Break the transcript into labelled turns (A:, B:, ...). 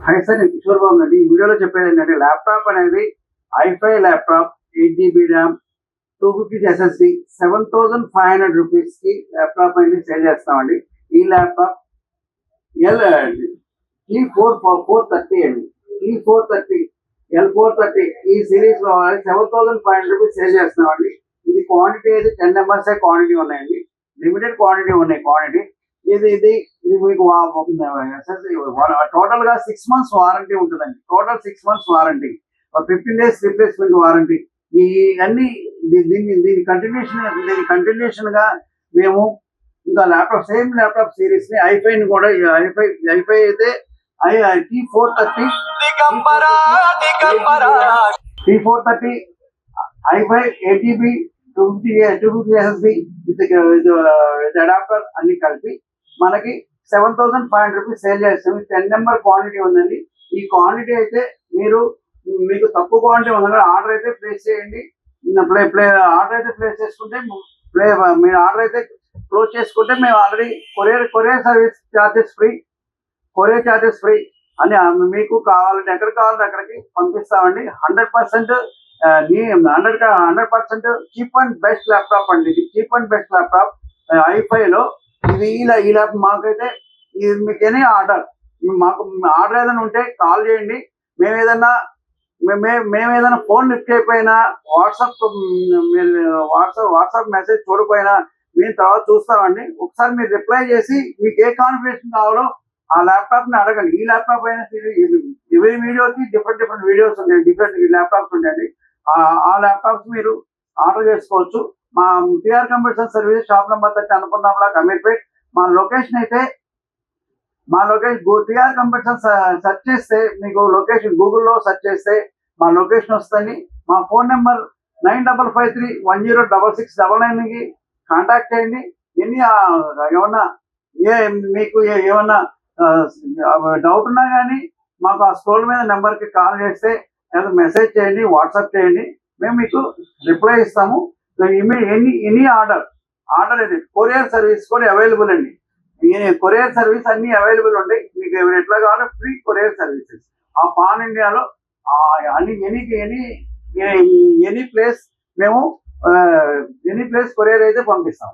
A: Hi sir నేను కిషోర్ బాబు అండి ఈ వీడియోలో చెప్పేది ఏంటంటే ల్యాప్టాప్ అనేది I five laptop eight GB RAM two fifty SSD seven thousand five hundred రూపీస్కి ల్యాప్టాప్ అనేది సేల్ చేస్తామండి. ఈ laptop L E four four thirty అండి. E four thirty L four thirty ఈ సిరీస్లో seven thousand five hundred rupees sale చేస్తున్నామండి. ఇది quantity అయితే టెన్ నెంబర్స్ క్వాంటిటీ ఉన్నాయండి. లిమిటెడ్ క్వాంటిటీ ఉన్నాయి క్వాంటిటీ. ఇది ఇది ఇది మీకు టోటల్గా సిక్స్ మంత్స్ వారంటీ ఉంటుందండి. Total six months warranty fifteen days replacement warranty ఈ అన్ని దీన్ని దీని కంటిన్యూషన్ దీని కంటిన్యూషన్గా మేము ఇంకా ల్యాప్టాప్ సేమ్ ల్యాప్టాప్ సిరీస్ని ఐఫై ని కూడా ఐఫై ఐఫై అయితే I T four thirty T four thirty I five eight TB two fifty two fifty SSD with with adapter అన్ని కలిపి మనకి seven thousand five hundred rupees sale చేస్తాం. టెన్ నెంబర్ క్వాంటిటీ ఉందండి. ఈ క్వాంటిటీ అయితే మీరు మీకు తక్కువ క్వాంటిటీ ఉందండి ఆర్డర్ అయితే ప్లేస్ చేయండి. ప్లే ప్లే ఆర్డర్ అయితే ప్లేస్ చేసుకుంటే ప్లే మీరు ఆర్డర్ అయితే క్లోజ్ చేసుకుంటే మేము already courier courier service charges free courier charges free అని మీకు కావాలంటే ఎక్కడ కావాలంటే అక్కడికి పంపిస్తామండి. Hundred percent hundred hundred percent cheap and best laptop అండి. ఇది చీప్ అండ్ బెస్ట్ ల్యాప్టాప్ ఐఫైలో ఇది ఇలా ఇలా ఈ ల్యాప్ మాకైతే ఇది మీకు ఆర్డర్. మాకు ఆర్డర్ ఏదైనా ఉంటే కాల్ చేయండి. మేము ఏదైనా మే- మేము ఏదైనా ఫోన్ లిఫ్ట్ అయిపోయినా వాట్సాప్ వాట్సాప్ వాట్సాప్ మెసేజ్ చూడకపోయినా మేము తర్వాత చూస్తామండి. ఒకసారి మీరు రిప్లై చేసి మీకు ఏ కాన్ఫిగరేషన్ కావాలో ఆ ల్యాప్టాప్ని అడగండి. ఈ ల్యాప్టాప్ అయినా ఎవరి వీడియోకి డిఫరెంట్ డిఫరెంట్ వీడియోస్ ఉన్నాయి డిఫరెంట్ ల్యాప్టాప్స్ ఉంటాయండి. ఆ ల్యాప్టాప్స్ మీరు ఆర్డర్ చేసుకోవచ్చు. మా TR computer service shop number thirty అనుకున్న బ్లాక్ అమీర్పేట్ మా లొకేషన్ అయితే మా లొకేషన్ టిఆర్ కంప్యూటర్ సెర్చ్ చేస్తే మీకు లొకేషన్ గూగుల్లో సెర్చ్ చేస్తే మా లొకేషన్ వస్తుంది. మా phone number nine double five three one zero double six double నైన్కి కాంటాక్ట్ చేయండి. ఎన్ని ఏమన్నా ఏ మీకు ఏమన్నా డౌట్ ఉన్నా కానీ మాకు ఆ స్క్రోల్ మీద నెంబర్కి కాల్ చేస్తే లేదా మెసేజ్ చేయండి వాట్సాప్ చేయండి. మేము మీకు రిప్లై ఇస్తాము. ఎనీ ఎనీ ఆర్డర్ ఆర్డర్ ఇది. కొరియర్ సర్వీస్ కూడా అవైలబుల్ అండి. కొరియర్ సర్వీస్ అన్ని అవైలబుల్ ఉంటాయి. మీకు ఏమైనా ఎట్లా కావాలో ఫ్రీ కొరియర్ సర్వీసెస్ ఆ పాన్ ఇండియాలో అన్ని ఎనీ ఎనీ ఎనీ ప్లేస్ మేము ఎనీ ప్లేస్ కొరియర్ అయితే పంపిస్తాం.